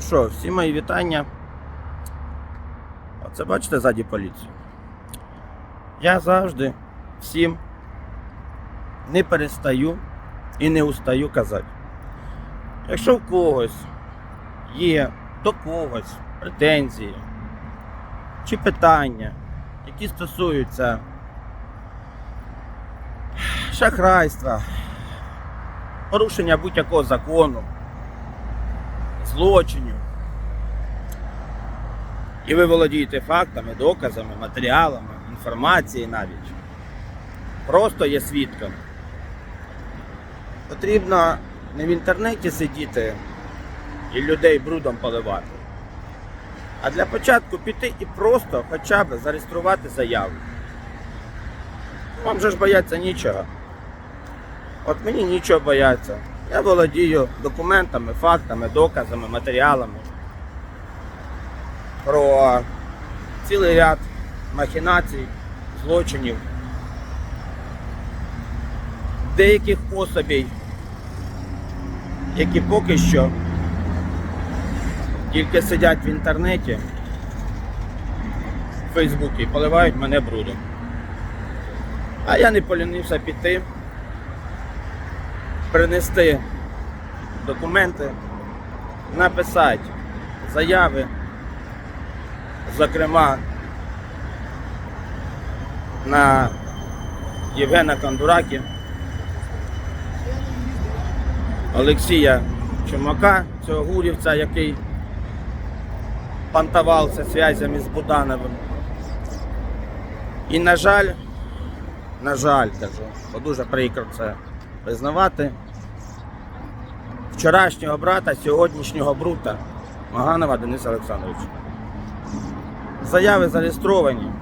Ну що, всі мої вітання. Оце бачите ззаді поліцію. Я завжди всім не перестаю і не устаю казати. Якщо в когось є до когось претензії чи питання, які стосуються шахрайства, порушення будь-якого закону, злочинів. І ви володієте фактами, доказами, матеріалами, інформацією навіть. Просто є свідком. Потрібно не в інтернеті сидіти і людей брудом поливати. А для початку піти і просто хоча б зареєструвати заяву. Вам же ж бояться нічого. От мені нічого бояться. Я володію документами, фактами, доказами, матеріалами про цілий ряд махінацій, злочинів, деяких особей, які поки що тільки сидять в інтернеті, в Фейсбуці і поливають мене брудом. А я не полінився піти, принести документи, написати заяви, зокрема на Євгена Кондуракі, Олексія Чумака, цього гурівця, який пантавався зв'язями з Будановим. І, на жаль, на жаль, кажу, бо дуже прикро це визнавати. Вчорашнього брата, сьогоднішнього брута Маганова Дениса Олександровича. Заяви зареєстровані,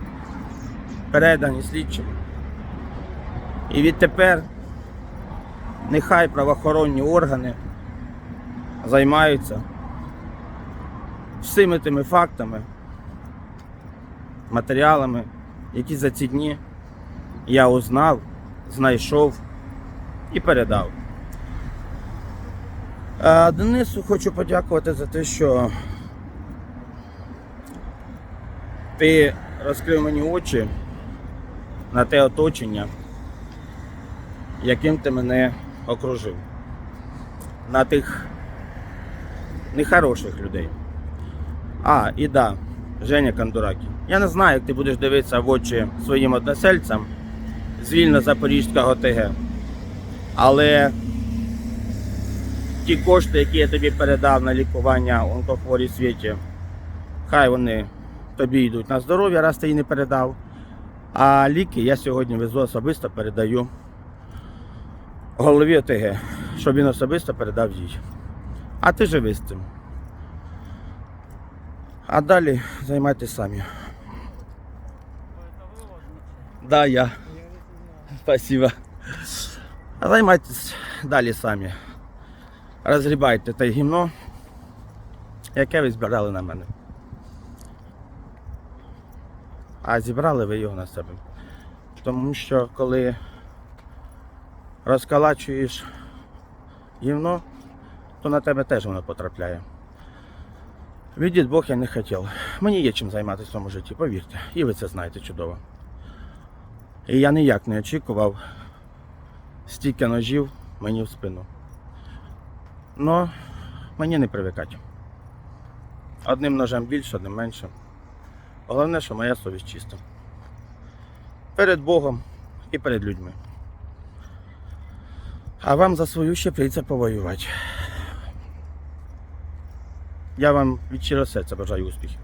передані слідчим. І відтепер нехай правоохоронні органи займаються всіми тими фактами, матеріалами, які за ці дні я узнав, знайшов і передав. А Денису хочу подякувати за те, що ти розкрив мені очі на те оточення, яким ти мене окружив. На тих нехороших людей. А, і да, Женя Кондуракі. Я не знаю, як ти будеш дивитися в очі своїм односельцям з вільно Запорізького. Але ті кошти, які я тобі передав на лікування онкохворій світі, хай вони тобі йдуть на здоров'я, раз ти її не передав. А ліки я сьогодні везу особисто передаю голові ОТГ, щоб він особисто передав їй. А ти живи з цим. А далі займайтесь самі. Да, я. Спасибо. Займайтесь далі самі. Розгрібайте те гімно, яке ви збирали на мене. А зібрали ви його на себе. Тому що коли розкалачуєш гівно, то на тебе теж воно потрапляє. Віддіт Бог я не хотів. Мені є чим займатися в цьому житті, повірте. І ви це знаєте чудово. І я ніяк не очікував стільки ножів мені в спину. Но мені не привикати. Одним ножем більше, одним менше. Головне, що моя совість чиста. Перед Богом і перед людьми. А вам за свою ще прийдеться повоювати. Я вам від щиро серця бажаю успіхів.